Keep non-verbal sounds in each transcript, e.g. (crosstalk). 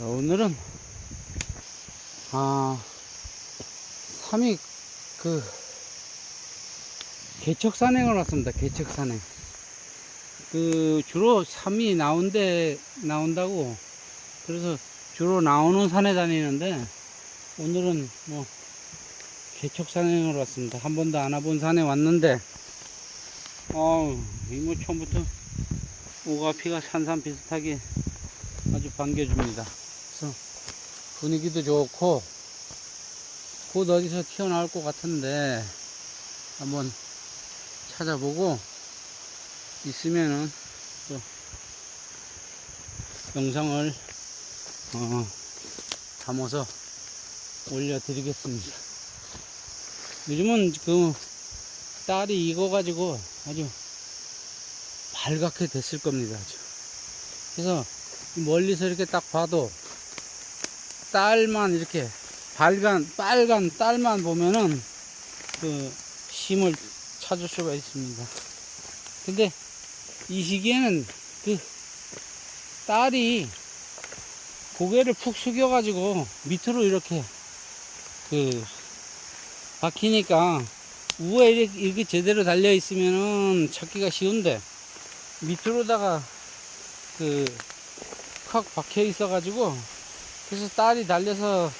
자, 오늘은 아 3위 그 개척 산행을 왔습니다. 개척 산행. 그 주로 3위 나온데 나온다고 그래서 주로 나오는 산에 다니는데 오늘은 뭐 개척 산행을 왔습니다. 한 번도 안 와본 산에 왔는데 어우 이뭐 처음부터 오가피가 산산 비슷하게 아주 반겨줍니다. 그래서 분위기도 좋고 곧 어디서 튀어나올 것 같은데 한번 찾아보고 있으면은 또 영상을 어, 담아서 올려드리겠습니다. 요즘은 그 딸이 익어가지고 아주 발갛게 됐을 겁니다. 아주. 그래서 멀리서 이렇게 딱 봐도 딸만 이렇게 빨간 빨간 딸만 보면은 그 심을 찾을 수가 있습니다. 근데 이 시기에는 그 딸이 고개를 푹 숙여가지고 밑으로 이렇게 그 박히니까 우에 이렇게, 이렇게 제대로 달려 있으면은 찾기가 쉬운데 밑으로다가 그 확 박혀 있어 가지고 그래서 딸이 달려서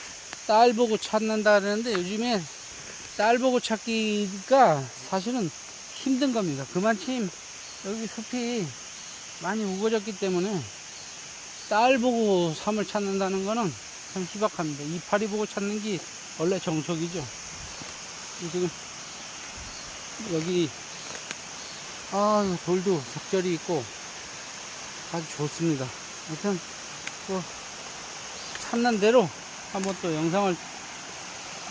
딸 보고 찾는다 그러는데 요즘에 딸 보고 찾기가 사실은 힘든 겁니다. 그만큼 여기 숲이 많이 우거졌기 때문에 딸 보고 삶을 찾는다는 거는 참 희박합니다. 이파리 보고 찾는 게 원래 정석이죠. 지금 여기 아 돌도 적절히 있고 아주 좋습니다. 하여튼 또 찾는 대로 한번 또 영상을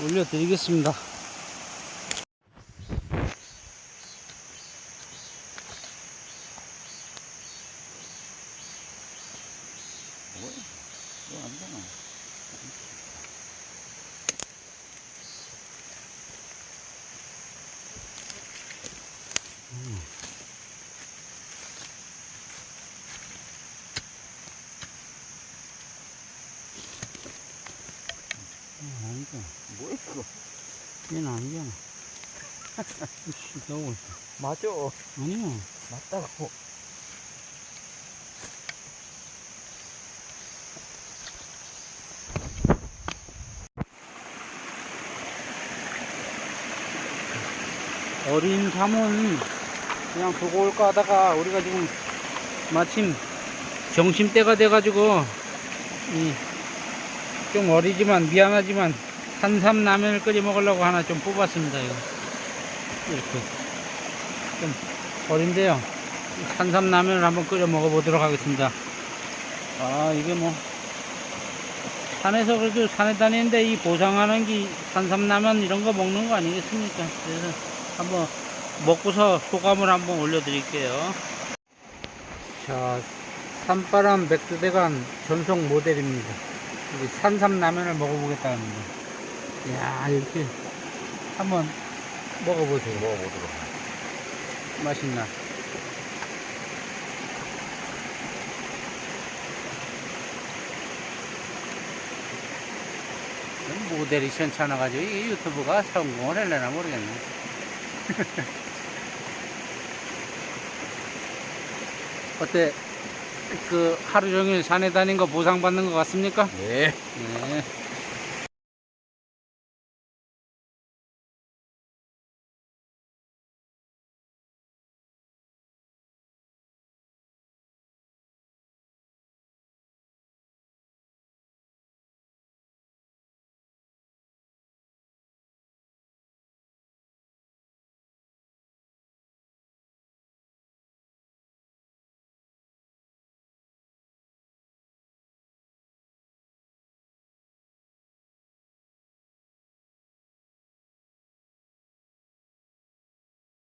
올려드리겠습니다. 안 되나? 아니다. 뭐야 이거? 얘는 아니잖아. (laughs) 씨, 있어. 맞아. 아니야. 맞다고. 어린 삼은 그냥 두고 올까 하다가 우리가 지금 마침 점심때가 돼가지고 이 좀 어리지만 미안하지만 산삼 라면을 끓여 먹으려고 하나 좀 뽑았습니다. 이거. 이렇게 좀 어린데요. 이 산삼 라면을 한번 끓여 먹어보도록 하겠습니다. 아 이게 뭐 산에서 그래도 산에 다니는데 이 보상하는 게 산삼 라면 이런 거 먹는 거 아니겠습니까? 그래서 한번 먹고서 소감을 한번 올려드릴게요. 자, 산바람 맥주대간 전속 모델입니다. 우리 산삼 라면을 먹어보겠다 합니다. 이야, 이렇게 한번 먹어보세요. 먹어보도록. 맛있나? 모델이 시원찮아가지고 이 유튜브가 성공을 할려나 모르겠네. (laughs) 어때? 그 하루 종일 산에 다닌 거 보상받는 것 같습니까? 예. 네.